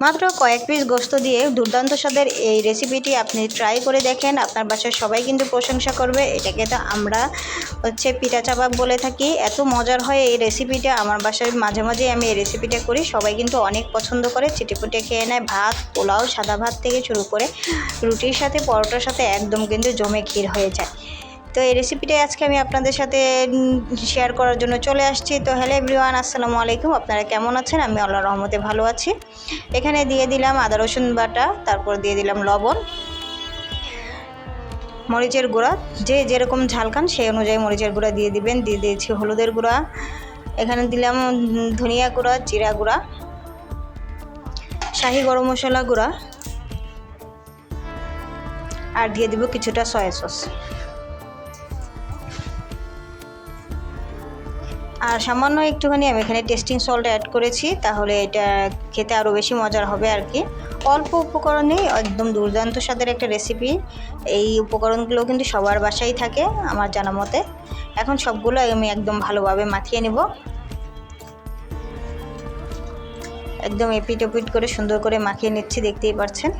মাত্র কয়েক পিস গোস্ত দিয়ে দুর্দান্ত স্বাদের এই রেসিপিটি আপনি ট্রাই করে দেখেন। আপনার বাসার সবাই কিন্তু প্রশংসা করবে। এটাকে তো আমরা হচ্ছে পিঠা চাপাপ বলে থাকি। এত মজার হয় এই রেসিপিটা আমার বাসায় মাঝে মাঝে আমি এই রেসিপিটা করি। সবাই কিন্তু অনেক পছন্দ করে। চিটিপুটে খেয়ে নেয়, ভাত, পোলাও, সাদা ভাত থেকে শুরু করে রুটির সাথে, পরোটার সাথে একদম কিন্তু জমে ক্ষীর হয়ে যায়। তো এই রেসিপিটাই আজকে আমি আপনাদের সাথে শেয়ার করার জন্য চলে আসছি। তো হ্যালো এভরিওয়ান আসসালামু আলাইকুম। আপনারা কেমন আছেন? আমি আল্লাহ রহমতে ভালো আছি। এখানে দিয়ে দিলাম আদা, রসুন বাটা, তারপর দিয়ে দিলাম লবণ, মরিচের গুঁড়া। যে যেরকম ঝাল খান, সেই অনুযায়ী মরিচের গুঁড়া দিয়ে দিবেন। দিয়ে দিয়েছি হলুদের গুঁড়া। এখানে দিলাম ধনিয়া গুঁড়া, জিরা গুঁড়া, শাহি গরম মশলা গুঁড়া। আর দিয়ে দিব কিছুটা সয়া সস আর সামান্য একটুখানি আমি এখানে টেস্টিং সল্ট অ্যাড করেছি, তাহলে এটা খেতে আরও বেশি মজার হবে আর কি। অল্প উপকরণেই একদম দুর্দান্ত স্বাদের একটা রেসিপি এই উপকরণগুলো কিন্তু সবার বাসায় থাকে আমার জানা মতে। এখন সবগুলো আমি একদম ভালোভাবে মাখিয়ে নেব। একদম এপিট ওপিট করে সুন্দর করে মাখিয়ে নিচ্ছি, দেখতেই পাচ্ছেন।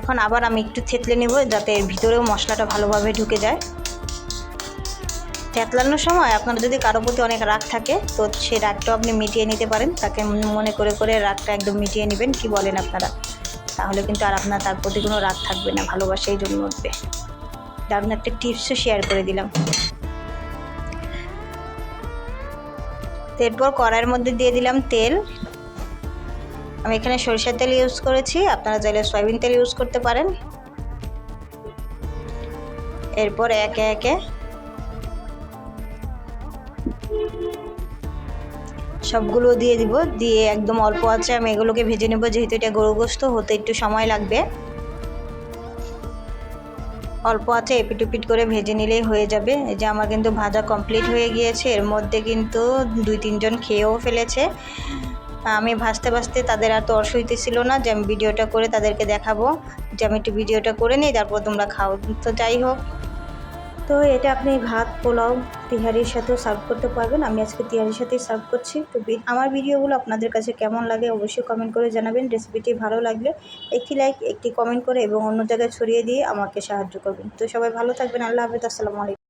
এখন আবার আমি একটু থেতলে নেব যাতে এর ভিতরেও মশলাটা ভালোভাবে ঢুকে যায়। থেতলানোর সময় আপনার যদি কারও প্রতি অনেক রাগ থাকে, তো সেই রাগটাও আপনি মিটিয়ে নিতে পারেন। তাকে মনে করে করে রাগটা একদম মিটিয়ে নেবেন, কি বলেন আপনারা? তাহলে কিন্তু আর আপনার তার প্রতি কোনো রাগ থাকবে না, ভালোবাসাই জন্য উঠবে দারুণ একটা টিপসও শেয়ার করে দিলাম। এরপর কড়াইয়ের মধ্যে দিয়ে দিলাম তেল। আমি এখানে সরিষার তেল ইউজ করেছি, আপনারা চাইলে সয়াবিন তেল ইউজ করতে পারেন। এরপর একে একে সবগুলো দিয়ে দিব, দিয়ে একদম অল্প আছে আমি এগুলোকে ভেজে নেব, যেহেতু এটা গরু গোস্ত হতে একটু সময় লাগবে। অল্প আছে এপিট করে ভেজে নিলেই হয়ে যাবে। এই যে আমার কিন্তু ভাজা কমপ্লিট হয়ে গিয়েছে, এর মধ্যে কিন্তু দুই তিনজন খেয়েও ফেলেছে। আমি ভাসতে ভাসতে তাদের আর তর্স হইতেছিল না যে আমি ভিডিওটা করে তাদেরকে দেখাবো, যে আমি একটু ভিডিওটা করে নিই, তারপর তোমরা খাও। তো যাই হোক। তো এটা আপনি ভাত, পোলাও, তিহারির সাথেও সার্ভ করতে পারবেন। আমি আজকে তিহারির সাথেই সার্ভ করছি। তো আমার ভিডিওগুলো আপনাদের কাছে কেমন লাগে অবশ্যই কমেন্ট করে জানাবেন। রেসিপিটি ভালো লাগলে একটি লাইক একটি কমেন্ট করে এবং অন্য জায়গায় ছড়িয়ে দিয়ে আমাকে সাহায্য করবেন। তো সবাই ভালো থাকবেন। আল্লাহ হাফিজ। আসসালামু আলাইকুম।